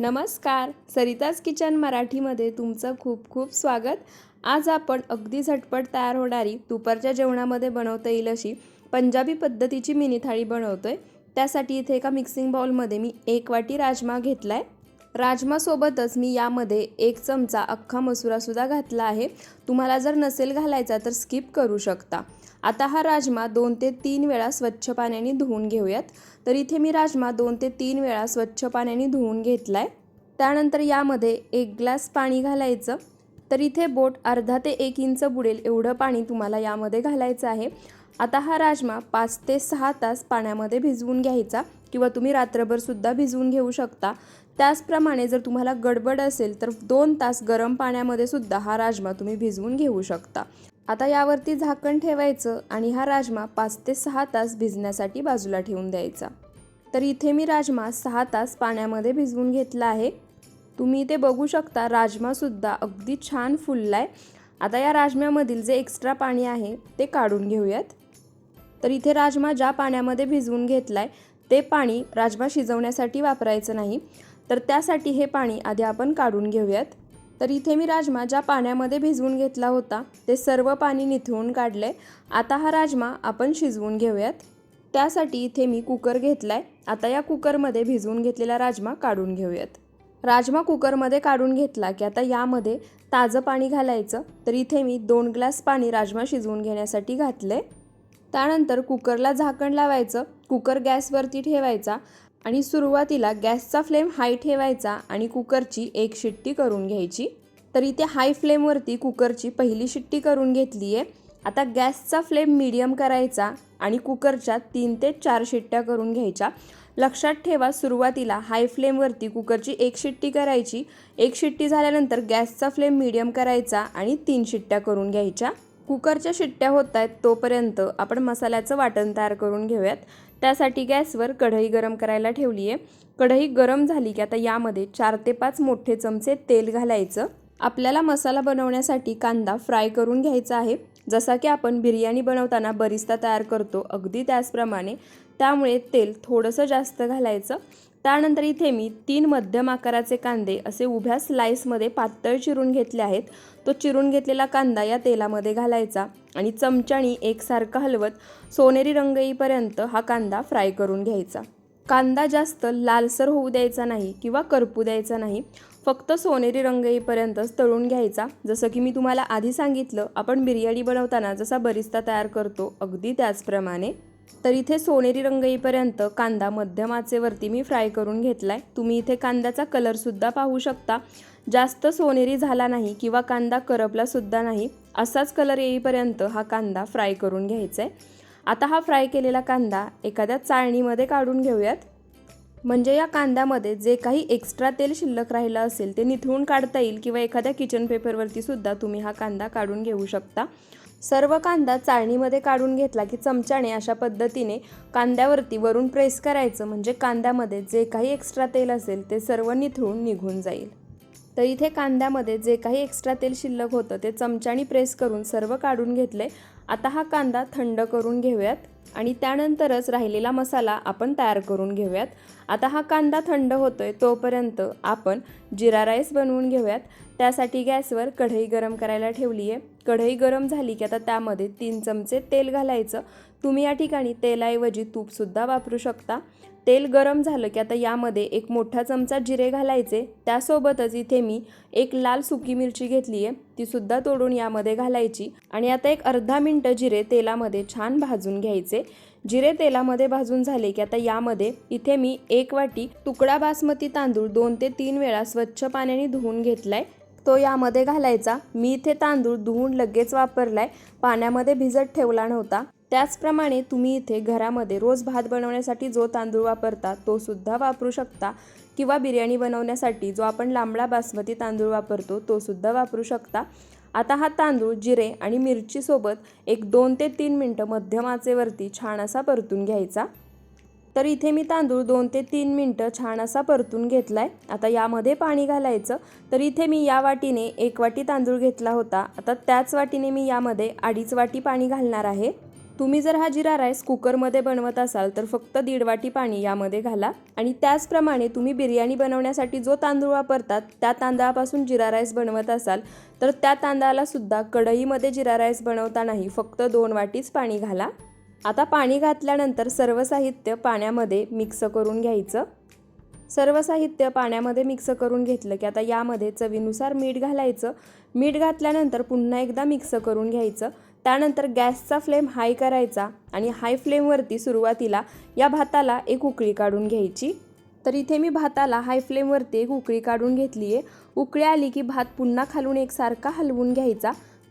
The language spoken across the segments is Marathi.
नमस्कार. सरिताज किचन मराठीमध्ये तुमचं खूप खूप स्वागत. आज आपण अगदी झटपट तयार होणारी दुपारच्या जेवणामध्ये बनवता येईल अशी पंजाबी पद्धतीची मिनी थाळी बनवतोय. त्यासाठी इथे एका मिक्सिंग बाउलमध्ये मी एक वाटी राजमा घेतला आहे राजमासोबतच मी यामध्ये एक चमचा अख्खा मसुरासुद्धा घातला आहे. तुम्हाला जर नसेल घालायचा तर स्किप करू शकता. आता हा राजमा दोन ते तीन वेळा स्वच्छ पाण्याने धुवून घेऊयात. तर इथे मी राजमा दोन ते तीन वेळा स्वच्छ पाण्याने धुवून घेतला आहे त्यानंतर यामध्ये एक ग्लास पाणी घालायचं. तर इथे बोट अर्धा ते एक इंच बुडेल एवढं पाणी तुम्हाला यामध्ये घालायचं आहे. आता हा राजमा पाच ते सहा तास पाण्यामध्ये भिजवून घ्यायचा किंवा तुम्ही रात्रभरसुद्धा भिजवून घेऊ शकता. त्याचप्रमाणे जर तुम्हाला गडबड असेल तर दोन तास गरम पाण्यामध्ये सुद्धा हा राजमा तुम्ही भिजवून घेऊ शकता. आता यावरती झाकण ठेवायचं आणि हा राजमा पाच ते सहा तास भिजण्यासाठी बाजूला ठेवून द्यायचा. तर इथे मी राजमा सहा तास पाण्यामध्ये भिजवून घेतला आहे. तुम्ही इथे बघू शकता राजमासुद्धा अगदी छान फुलला आहे आता या राजम्यामधील जे एक्स्ट्रा पाणी आहे ते काढून घेऊयात. तर इथे राजमा ज्या पाण्यामध्ये भिजवून घेतला आहे ते पाणी राजमा शिजवण्यासाठी वापरायचं नाही. तर त्यासाठी हे पाणी आधी आपण काढून घेऊयात. तर इथे मी राजमा ज्या पाण्यामध्ये भिजवून घेतला होता ते सर्व पाणी निथळून काढले आता हा राजमा आपण शिजवून घेऊयात. त्यासाठी इथे मी कुकर घेतला आहे आता या कुकरमध्ये भिजवून घेतलेला राजमा काढून घेऊयात. राजमा कुकरमध्ये काढून घेतला की आता यामध्ये ताजं पाणी घालायचं. तर इथे मी दोन ग्लास पाणी राजमा शिजवून घेण्यासाठी घातले त्यानंतर कुकरला झाकण लावायचं. कुकर गॅसवरती ठेवायचा. आणि सुरुवातीला गॅसचा फ्लेम हाय ठेवायचा आणि कुकरची एक शिट्टी करून घ्यायची. तर इथे हाय फ्लेमवरती कुकरची पहिली शिट्टी करून घेतली आहे आता गॅसचा फ्लेम मीडियम करायचा आणि कुकरच्या तीन ते चार शिट्ट्या करून घ्यायच्या. लक्षात ठेवा सुरुवातीला हाय फ्लेमवरती कुकरची एक शिट्टी करायची. एक शिट्टी झाल्यानंतर गॅसचा फ्लेम मीडियम करायचा आणि तीन शिट्ट्या करून घ्यायच्या. कुकरच्या शिट्ट्या होत आहेत तोपर्यंत आपण मसाल्याचं वाटण तयार करून घेऊयात. त्यासाठी गॅसवर कढई गरम करायला ठेवली आहे कढई गरम झाली की आता यामध्ये चार ते पाच मोठे चमचे तेल घालायचं. आपल्याला मसाला बनवण्यासाठी कांदा फ्राय करून घ्यायचा आहे. जसा की आपण बिर्याणी बनवताना बरिस्ता तयार करतो अगदी त्याचप्रमाणे. त्यामुळे तेल थोडंसं जास्त घालायचं. त्यानंतर इथे मी तीन मध्यम आकाराचे कांदे असे उभ्या स्लाईसमध्ये पातळ चिरून घेतले आहेत. तो चिरून घेतलेला कांदा या तेलामध्ये घालायचा आणि चमच्यानी एकसारखा हलवत सोनेरी रंग येईपर्यंत हा कांदा फ्राय करून घ्यायचा. कांदा जास्त लालसर होऊ द्यायचा नाही किंवा करपू द्यायचा नाही. फक्त सोनेरी रंग येईपर्यंतच तळून घ्यायचा. जसं की मी तुम्हाला आधी सांगितलं आपण बिर्याणी बनवताना जसा बरिस्ता तयार करतो अगदी त्याचप्रमाणे तर इथे सोनेरी रंग येईपर्यंत कांदा मध्यम आचेवरती मी फ्राय करून घेतला आहे तुम्ही इथे कांद्याचा कलरसुद्धा पाहू शकता. जास्त सोनेरी झाला नाही किंवा कांदा करपलासुद्धा नाही असाच कलर येईपर्यंत हा कांदा फ्राय करून घ्यायचा आहे आता हा फ्राय केलेला कांदा एखाद्या चाळणीमध्ये काढून घेऊयात. म्हणजे या कांद्यामध्ये जे काही एक्स्ट्रा तेल शिल्लक राहिलं असेल ते निथळून काढता येईल किंवा एखाद्या किचन पेपरवरती सुद्धा तुम्ही हा कांदा काढून घेऊ शकता. सर्व कांदा चाळणीमध्ये काढून घेतला की चमच्याने अशा पद्धतीने कांद्यावरती वरून प्रेस करायचं म्हणजे कांद्यामध्ये जे काही एक्स्ट्रा तेल असेल ते सर्व निथळून निघून जाईल. तर इथे कांद्यामध्ये जे काही एक्स्ट्रा तेल शिल्लक होतं ते चमच्याने प्रेस करून सर्व काढून घेतले. आता हा कांदा थंड करून घेऊयात. आणि त्यानंतरच राहिलेला मसाला आपण तयार करून घेऊयात. आता हा कांदा थंड होतोय तोपर्यंत आपण जिरा राईस बनवून घेऊयात. त्यासाठी गॅसवर कढई गरम करायला ठेवली आहे कढई गरम झाली की आता त्यामध्ये तीन चमचे तेल घालायचं. तुम्ही या ठिकाणी तेलाऐवजी तूपसुद्धा वापरू शकता. तेल गरम झालं की आता यामध्ये एक मोठा चमचा जिरे घालायचे. त्यासोबतच इथे मी एक लाल सुकी मिरची घेतली आहे तीसुद्धा तोडून यामध्ये घालायची. आणि आता एक अर्धा मिनटं जिरे तेलामध्ये छान भाजून घ्यायचे. जिरे तेलामध्ये भाजून झाले की आता यामध्ये इथे मी एक वाटी तुकडा बासमती तांदूळ दोन ते तीन वेळा स्वच्छ पाण्याने धुवून घेतलाय. तो यामध्ये घालायचा. मी इथे तांदूळ धुवून लगेच वापरलाय. पाण्यामध्ये भिजत ठेवला नव्हता. त्याचप्रमाणे तुम्ही इथे घरामध्ये रोज भात बनवण्यासाठी जो तांदूळ वापरता तो सुद्धा वापरू शकता. किंवा बिर्याणी बनवण्यासाठी जो आपण लांबडा बासमती तांदूळ वापरतो तो सुद्धा वापरू शकता. आता हा तांदूळ जिरे आणि मिरचीसोबत एक दोन ते तीन मिनटं मध्यम आचेवरती छान असा परतून घ्यायचा. तर इथे मी तांदूळ दोन ते तीन मिनटं छान असा परतून घेतला आहे आता यामध्ये पाणी घालायचं. तर इथे मी या वाटीने एक वाटी तांदूळ घेतला होता. आता त्याच वाटीने मी यामध्ये अडीच वाटी पाणी घालणार आहे. तुम्ही जर हा जिरा राईस कुकरमध्ये बनवत असाल तर फक्त दीड वाटी पाणी यामध्ये घाला. आणि त्याचप्रमाणे तुम्ही बिर्याणी बनवण्यासाठी जो तांदूळ वापरतात त्या तांदळापासून जिरा राईस बनवत असाल तर त्या तांदळालासुद्धा कढईमध्ये जिरा राईस बनवतानाही फक्त दोन वाटीच पाणी घाला. आता पाणी घातल्यानंतर सर्व साहित्य पाण्यामध्ये मिक्स करून घ्यायचं. सर्व साहित्य पाण्यामध्ये मिक्स करून घेतलं की आता यामध्ये चवीनुसार मीठ घालायचं. मीठ घातल्यानंतर पुन्हा एकदा मिक्स करून घ्यायचं. त्यानंतर गॅसचा फ्लेम हाय करायचा आणि हाय फ्लेमवरती सुरुवातीला या भाताला एक उकळी काढून घ्यायची. तर इथे मी भाताला हाय फ्लेमवरती एक उकळी काढून घेतली आहे उकळी आली की भात पुन्हा खालून एकसारखा हलवून घ्यायचा.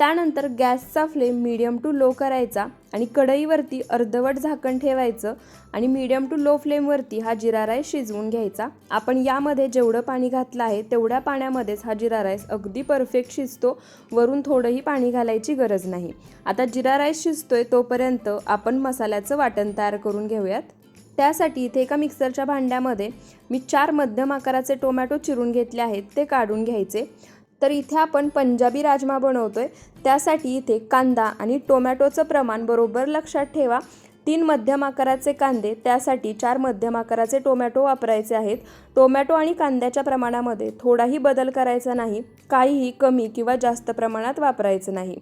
त्यानंतर गॅसचा फ्लेम मीडियम टू लो करायचा आणि कढईवरती अर्धवट झाकण ठेवायचं आणि मीडियम टू लो फ्लेमवरती हा जिरा राईस शिजवून घ्यायचा. आपण यामध्ये जेवढं पाणी घातलं आहे तेवढ्या पाण्यामध्येच हा जिरा राईस अगदी परफेक्ट शिजतो. वरून थोडंही पाणी घालायची गरज नाही. आता जिरा राईस शिजतोय तोपर्यंत आपण मसाल्याचं वाटण तयार करून घेऊयात. त्यासाठी इथे एका मिक्सरच्या भांड्यामध्ये मी चार मध्यम आकाराचे टोमॅटो चिरून घेतले आहेत ते काढून घ्यायचे. तर इथे आपण पंजाबी राजमा बनवतोय. त्यासाठी इथे कांदा आणि टोमॅटोचं प्रमाण बरोबर लक्षात ठेवा. तीन मध्यम आकाराचे कांदे त्यासाठी चार मध्यम आकाराचे टोमॅटो वापरायचे आहेत. टोमॅटो आणि कांद्याच्या प्रमाणामध्ये थोडाही बदल करायचा नाही. काहीही कमी किंवा जास्त प्रमाणात वापरायचं नाही.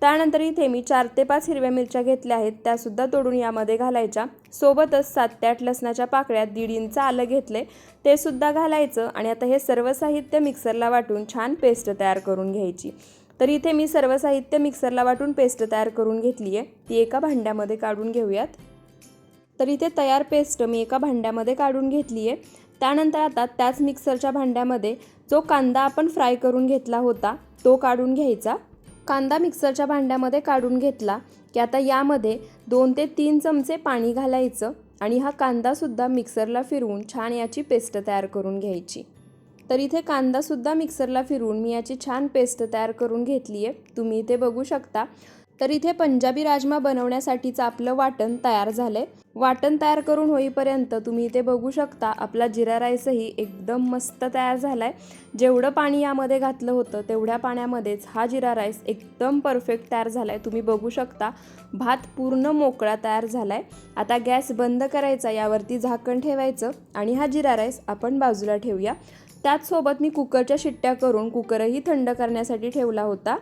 त्यानंतर इथे मी चार ते पाच हिरव्या मिरच्या घेतल्या आहेत. त्यासुद्धा तोडून यामध्ये घालायच्या. सोबतच सात ते आठ लसणाच्या पाकळ्या दीड इंच आलं घेतले. ते सुद्धा घालायचं आणि आता हे सर्व साहित्य मिक्सरला वाटून छान पेस्ट तयार करून घ्यायची. तर इथे मी सर्व साहित्य मिक्सरला वाटून पेस्ट तयार करून घेतली आहे ती एका भांड्यामध्ये काढून घेऊयात. तर इथे तयार पेस्ट मी एका भांड्यामध्ये काढून घेतली आहे त्यानंतर आता त्याच मिक्सरच्या भांड्यामध्ये जो कांदा आपण फ्राय करून घेतला होता तो काढून घ्यायचा. कांदा मिक्सरच्या भांड्यामध्ये काढून घेतला की आता यामध्ये दोन ते तीन चमचे पाणी घालायचं आणि हा कांदासुद्धा मिक्सरला फिरवून छान याची पेस्ट तयार करून घ्यायची. तर इथे कांदासुद्धा मिक्सरला फिरवून मी याची छान पेस्ट तयार करून घेतली आहे तुम्ही इथे बघू शकता तर इथे पंजाबी राजमा बनवण्यासाठीचं आपलं वाटण तयार झालं आहे वाटण तयार करून होईपर्यंत तुम्ही इथे बघू शकता आपला जिरा राईसही एकदम मस्त तयार झाला आहे जेवढं पाणी यामध्ये घातलं होतं तेवढ्या पाण्यामध्येच हा जिरा राईस एकदम परफेक्ट तयार झाला आहे तुम्ही बघू शकता भात पूर्ण मोकळा तयार झाला आहे आता गॅस बंद करायचा यावरती झाकण ठेवायचं आणि हा जिरा राईस आपण बाजूला ठेवूया. त्याचसोबत मी कुकरच्या शिट्ट्या करून कुकरही थंड करण्यासाठी ठेवला होता.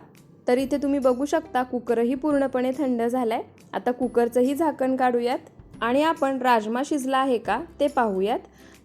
तर इथे तुम्ही बघू शकता कुकरही पूर्णपणे थंड झाला आहे आता कुकरचंही झाकण काढूयात. आणि आपण राजमा शिजला आहे का ते पाहूयात.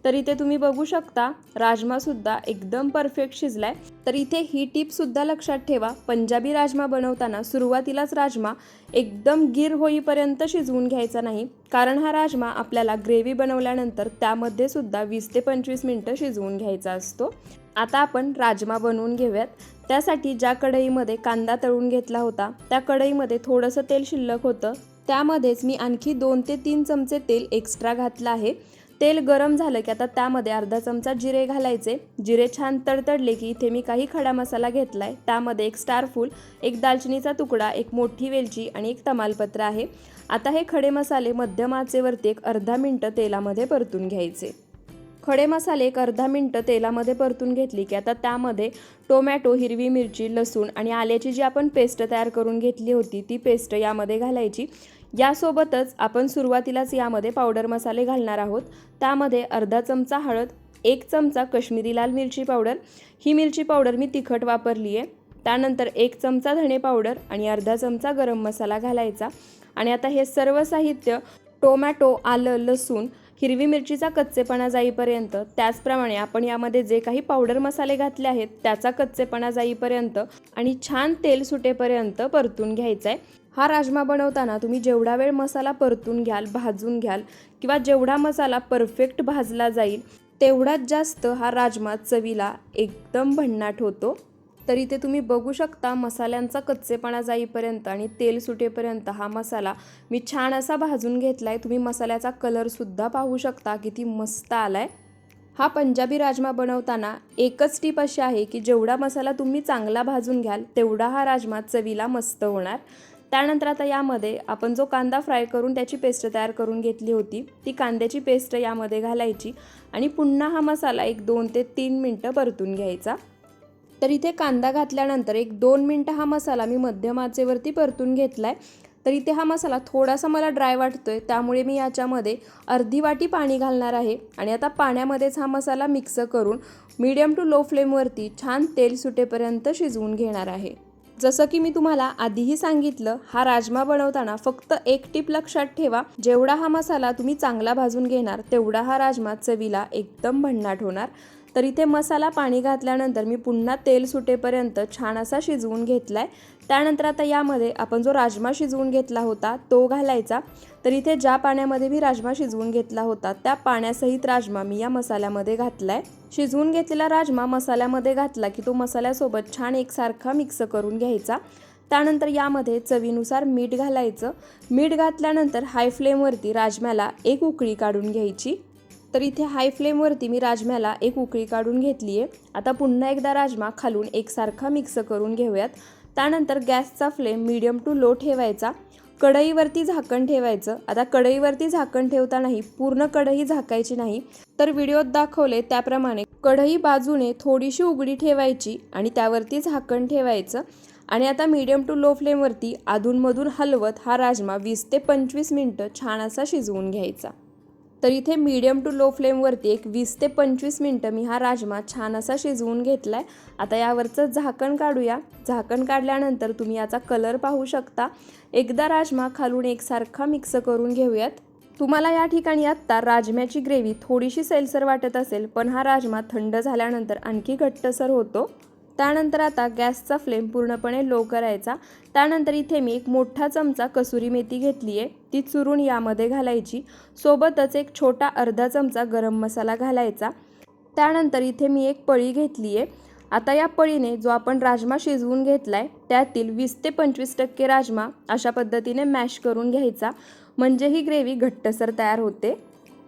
तर इथे तुम्ही बघू शकता राजमासुद्धा एकदम परफेक्ट शिजलाय. तर इथे ही टीपसुद्धा लक्षात ठेवा पंजाबी राजमा बनवताना सुरुवातीलाच राजमा एकदम गिर होईपर्यंत शिजवून घ्यायचा नाही. कारण हा राजमा आपल्याला ग्रेव्ही बनवल्यानंतर त्यामध्ये सुद्धा वीस ते पंचवीस मिनटं शिजवून घ्यायचा असतो. आता आपण राजमा बनवून घेऊयात. त्यासाठी ज्या कढईमध्ये कांदा तळून घेतला होता त्या कढईमध्ये थोडंसं तेल शिल्लक होतं. त्यामध्येच मी आणखी दोन ते तीन चमचे तेल एक्स्ट्रा घातलं आहे. तेल गरम झालं की आता त्यामध्ये अर्धा चमचा जिरे घालायचे. जिरे छान तडतडले की इथे मी काही खडा मसाला घेतला आहे त्यामध्ये एक स्टारफूल एक दालचिनीचा तुकडा एक मोठी वेलची आणि एक तमालपत्र आहे. आता हे खडे मसाले मध्यम आचेवरती एक अर्धा मिनटं तेलामध्ये परतून घ्यायचे. खडे मसाले एक अर्धा मिनटं तेलामध्ये परतून घेतली की आता त्यामध्ये टोमॅटो हिरवी मिरची लसूण आणि आल्याची जी आपण पेस्ट तयार करून घेतली होती ती पेस्ट यामध्ये घालायची. यासोबतच आपण सुरुवातीलाच यामध्ये पावडर मसाले घालणार आहोत. त्यामध्ये अर्धा चमचा हळद एक चमचा कश्मीरी लाल मिरची पावडर. ही मिरची पावडर मी तिखट वापरली आहे. त्यानंतर एक चमचा धणे पावडर आणि अर्धा चमचा गरम मसाला घालायचा. आणि आता हे सर्व साहित्य टोमॅटो आलं लसूण हिरवी मिरचीचा कच्चेपणा जाईपर्यंत त्याचप्रमाणे आपण यामध्ये जे काही पावडर मसाले घातले आहेत त्याचा कच्चेपणा जाईपर्यंत आणि छान तेल सुटेपर्यंत परतून घ्यायचा आहे हा राजमा बनवताना तुम्ही जेवढा वेळ मसाला परतून घ्याल भाजून घ्याल किंवा जेवढा मसाला परफेक्ट भाजला जाईल तेवढाच जास्त हा राजमा चवीला एकदम भन्नाट होतो. तर इथे तुम्ही बघू शकता मसाल्यांचा कच्चेपणा जाईपर्यंत आणि तेल सुटेपर्यंत हा मसाला. मी छान असा भाजून घेतला आहे तुम्ही मसाल्याचा कलरसुद्धा पाहू शकता. किती मस्त आला आहे हा पंजाबी राजमा बनवताना एकच टीप अशी आहे की जेवढा मसाला तुम्ही चांगला भाजून घ्याल तेवढा हा राजमा चवीला मस्त होणार. त्यानंतर आता यामध्ये आपण जो कांदा फ्राय करून त्याची पेस्ट तयार करून घेतली होती ती कांद्याची पेस्ट यामध्ये घालायची आणि पुन्हा हा मसाला एक दोन ते तीन मिनटं परतून घ्यायचा. तर इथे कांदा घातल्यानंतर एक दोन मिनटं हा मसाला मी मध्यम आचेवरती परतून घेतला आहे तर इथे हा मसाला थोडासा मला ड्राय वाटतो आहे त्यामुळे मी याच्यामध्ये अर्धी वाटी पाणी घालणार आहे आणि आता पाण्यामध्येच हा मसाला मिक्स करून मीडियम टू लो फ्लेमवरती छान तेल सुटेपर्यंत शिजवून घेणार आहे. जसं की मी तुम्हाला आधीही सांगितलं हा राजमा बनवताना फक्त एक टीप लक्षात ठेवा जेवढा हा मसाला तुम्ही चांगला भाजून घेणार तेवढा हा राजमा चवीला एकदम भन्नाट होणार. तर इथे मसाला पाणी घातल्यानंतर मी पुन्हा तेल सुटेपर्यंत छान असा शिजवून घेतला आहे त्यानंतर आता यामध्ये आपण जो राजमा शिजवून घेतला होता तो घालायचा. तर इथे ज्या पाण्यामध्ये मी राजमा शिजवून घेतला होता त्या पाण्यासहित राजमा मी या मसाल्यामध्ये घातला आहे शिजवून घेतलेला राजमा मसाल्यामध्ये घातला की तो मसाल्यासोबत छान एकसारखा मिक्स करून घ्यायचा. त्यानंतर यामध्ये चवीनुसार मीठ घालायचं. मीठ घातल्यानंतर हाय फ्लेमवरती राजम्याला एक उकळी काढून घ्यायची. तर इथे हाय फ्लेमवरती मी राजम्याला एक उकळी काढून घेतली आहे. आता पुन्हा एकदा राजमा खालून एकसारखा मिक्स करून घेऊयात. त्यानंतर गॅसचा फ्लेम मीडियम टू लो ठेवायचा. कढईवरती झाकण ठेवायचं. आता कढईवरती झाकण ठेवतानाही पूर्ण कढई झाकायची नाही. तर व्हिडिओत दाखवले त्याप्रमाणे कढई बाजूने थोडीशी उघडी ठेवायची आणि त्यावरती झाकण ठेवायचं. आणि आता मीडियम टू लो फ्लेमवरती अधूनमधून हलवत हा राजमा वीस ते पंचवीस मिनटं छान असा शिजवून घ्यायचा. तर इथे मीडियम टू लो फ्लेमवरती एक वीस ते पंचवीस मिनटं मी हा राजमा छान असा शिजवून घेतला आहे आता यावरचं झाकण काढूया. झाकण काढल्यानंतर तुम्ही याचा कलर पाहू शकता. एकदा राजमा खालून एकसारखा मिक्स करून घेऊयात. तुम्हाला या ठिकाणी आत्ता राजम्याची ग्रेव्ही थोडीशी सैलसर वाटत असेल पण हा राजमा थंड झाल्यानंतर आणखी घट्टसर होतो. त्यानंतर आता गॅसचा फ्लेम पूर्णपणे लो करायचा. त्यानंतर इथे मी एक मोठा चमचा कसुरी मेथी घेतली आहे ती चुरून यामध्ये घालायची. सोबतच एक छोटा अर्धा चमचा गरम मसाला घालायचा. त्यानंतर इथे मी एक पळी घेतली आहे आता या पळीने जो आपण राजमा शिजवून घेतला आहे त्यातील वीस ते पंचवीस टक्के राजमा अशा पद्धतीने मॅश करून घ्यायचा. म्हणजे ही ग्रेव्ही घट्टसर तयार होते.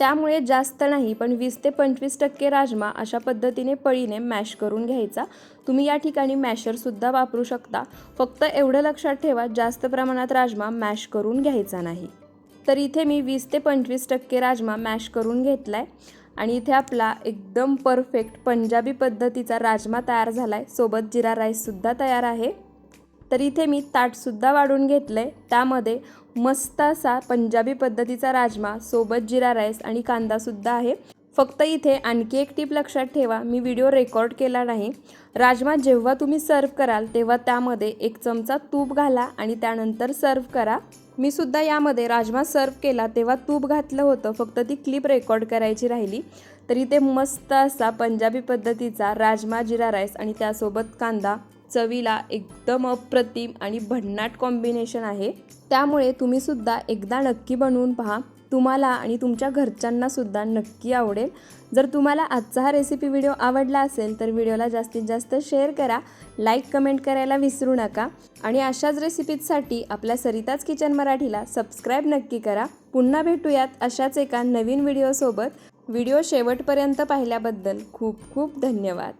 त्यामुळे जास्त नाही पण वीस ते पंचवीस टक्के राजमा अशा पद्धतीने पळीने मॅश करून घ्यायचा. तुम्ही या ठिकाणी मॅशरसुद्धा वापरू शकता. फक्त एवढं लक्षात ठेवा जास्त प्रमाणात राजमा मॅश करून घ्यायचा नाही. तर इथे मी वीस ते पंचवीस टक्के राजमा मॅश करून घेतला आहे आणि इथे आपला एकदम परफेक्ट पंजाबी पद्धतीचा राजमा तयार झाला आहे सोबत जिरा राईससुद्धा तयार आहे. तर इथे मी ताटसुद्धा वाढून घेतलं आहे त्यामध्ये मस्त असा पंजाबी पद्धतीचा राजमा सोबत जिरा राईस आणि कांदासुद्धा आहे. फक्त इथे आणखी एक टीप लक्षात ठेवा मी व्हिडिओ रेकॉर्ड केला नाही. राजमा जेव्हा तुम्ही सर्व कराल तेव्हा त्यामध्ये एक चमचा तूप घाला आणि त्यानंतर सर्व करा. मी सुद्धा यामध्ये राजमा सर्व केला तेव्हा तूप घातलं होतं. फक्त ती क्लिप रेकॉर्ड करायची राहिली. तर इथे मस्त असा पंजाबी पद्धतीचा राजमा जिरा राईस आणि त्यासोबत कांदा चवीला एकदम अप्रतिम आणि भन्नाट कॉम्बिनेशन आहे. त्यामुळे तुम्ही सुद्धा एकदा नक्की बनवून पहा. तुम्हाला आणि तुमच्या घरच्यांना सुद्धा नक्की आवडेल. जर तुम्हाला आजचा हा रेसिपी व्हिडिओ आवडला असेल तर व्हिडिओला जास्तीत जास्त शेअर करा. लाईक कमेंट करायला विसरू नका. आणि अशाच रेसिपीजसाठी आपल्या सरिताज किचन मराठीला सबस्क्राईब नक्की करा. पुन्हा भेटूयात अशाच एका नवीन व्हिडिओसोबत व्हिडिओ शेवटपर्यंत पाहिल्याबद्दल खूप खूप धन्यवाद.